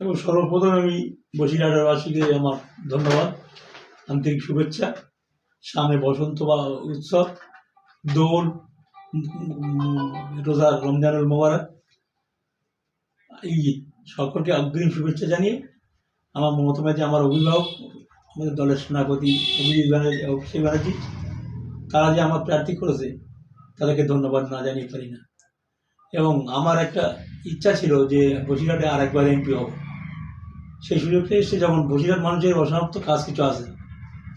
এবং সর্বপ্রথম আমি বসিরহাটবাসীকে আমার ধন্যবাদ, আন্তরিক শুভেচ্ছা, সামনে বসন্ত বা উৎসব, দোল রোজা, রমজানুল মোবারক। এই সকলকে অগ্রিম শুভেচ্ছা জানিয়ে আমার মমতা ব্যানার্জি আমার অভিভাবক, আমাদের দলের সেনাপতি অভিজিৎ ব্যানার্জি, অভিষেক ব্যানার্জি, তারা যে আমার প্রার্থী করেছে, তাদেরকে ধন্যবাদ না জানিয়ে পারি না। এবং আমার একটা ইচ্ছা ছিল যে বসিরহাটে আরেকবার এমপি হব। সেই সুযোগটা এসে যখন বসিরহাট মানুষের অসমাপ্ত কাজ কিছু আছে,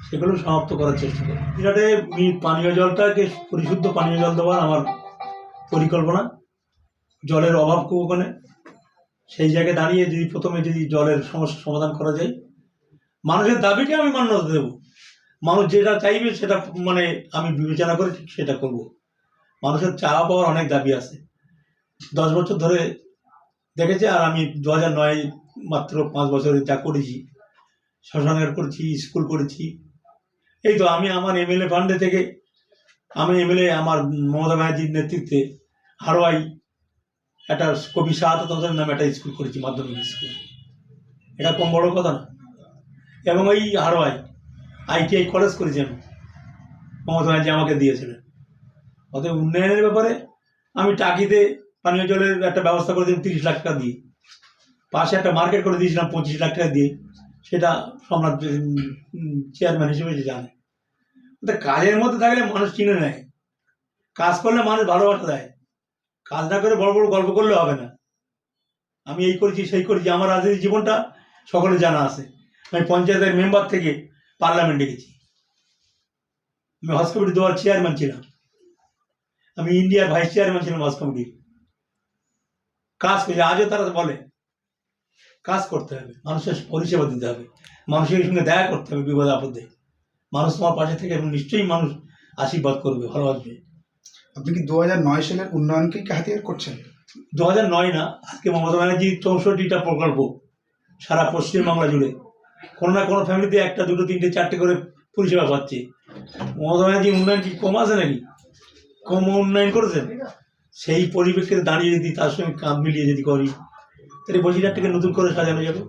সেগুলো সমাপ্ত করার চেষ্টা করি বসিরহাটে পানীয় জলটাকে পরিশুদ্ধ পানীয় জল দেওয়ার আমার পরিকল্পনা। জলের অভাব খুব ওখানে। সেই জায়গায় দাঁড়িয়ে যদি প্রথমে যদি জলের সমস্যা সমাধান করা যায়, মানুষের দাবিকে আমি মান্যতা দেবো। মানুষ যেটা চাইবে সেটা মানে আমি বিবেচনা করে সেটা করব। মানুষের চাওয়া পাওয়ার অনেক দাবি আছে। দশ বছর ধরে দেখেছে আর আমি দু হাজার নয় মাত্র পাঁচ বছরে যা করেছি, শ্মশানঘাট করেছি, স্কুল করেছি। এই তো আমি আমার এমএলএ ফান্ডে থেকে আমি এমএলএ আমার মমতা ব্যানার্জির নেতৃত্বে হারোয়াই একটা কবি তাদের নামে একটা স্কুল করেছি, মাধ্যমিক স্কুল। এটা কম বড় কথা না। এবং ওই হারোয়াই, আইটিআই কলেজ করেছি আমি। মমতা ব্যানার্জি আমাকে দিয়েছিলেন। অতএব উন্নয়নের ব্যাপারে আমি টাকিতে পানীয় জলের একটা ব্যবস্থা করে দিন, তিরিশ লাখ টাকা দিয়ে। পাশে একটা মার্কেট করে দিয়েছিলাম, পঁচিশ লাখ টাকা দিয়ে। সেটা সম্রাট চেয়ারম্যান হিসেবে জানে। তো কাজের মধ্যে থাকলে মানুষ চিনে নেয়। কাজ করলে মানুষ ভালোবাসা দেয়। কাজ না করে বড় বড় গল্প করলে হবে না। আমি এই করেছি, সেই করেছি। আমার রাজনীতি জীবনটা সকলে জানা আছে। আমি পঞ্চায়েতের মেম্বার থেকে পার্লামেন্টে গেছি আমি হজ কমিটি দেওয়ার চেয়ারম্যান ছিলাম। আমি ইন্ডিয়ার ভাইস চেয়ারম্যান ছিলাম হজ কমিটির কাজ করেছি আজও তারা বলে কাজ করতে হবে মানুষের পরিষেবা দিতে হবে মানুষের সঙ্গে দেখা করতে হবে বিপদ আপদে। মানুষ তোমার পাশে থেকে এবং নিশ্চয়ই মানুষ আশীর্বাদ করবে ভালোবাসবে। আপনি কি দু হাজার নয় সালের উন্নয়নকে হাতিয়ার করছেন? দু হাজার নয় না আজকে মমতা ব্যানার্জির চৌষট্টিটা প্রকল্প সারা পশ্চিমবাংলা জুড়ে। কোনো না কোনো ফ্যামিলিতে একটা দুটো তিনটে চারটে করে পরিষেবা পাচ্ছে। মমতা ব্যানার্জি উন্নয়ন কি কম আছে নাকি? কম উন্নয়ন করেছেন? সেই পরিবেশকে দাঁড়িয়ে যদি তার সঙ্গে কাঁধ মিলিয়ে যদি করি, তাহলে বসিরহাটটাকে নতুন করে সাজানো যাবে।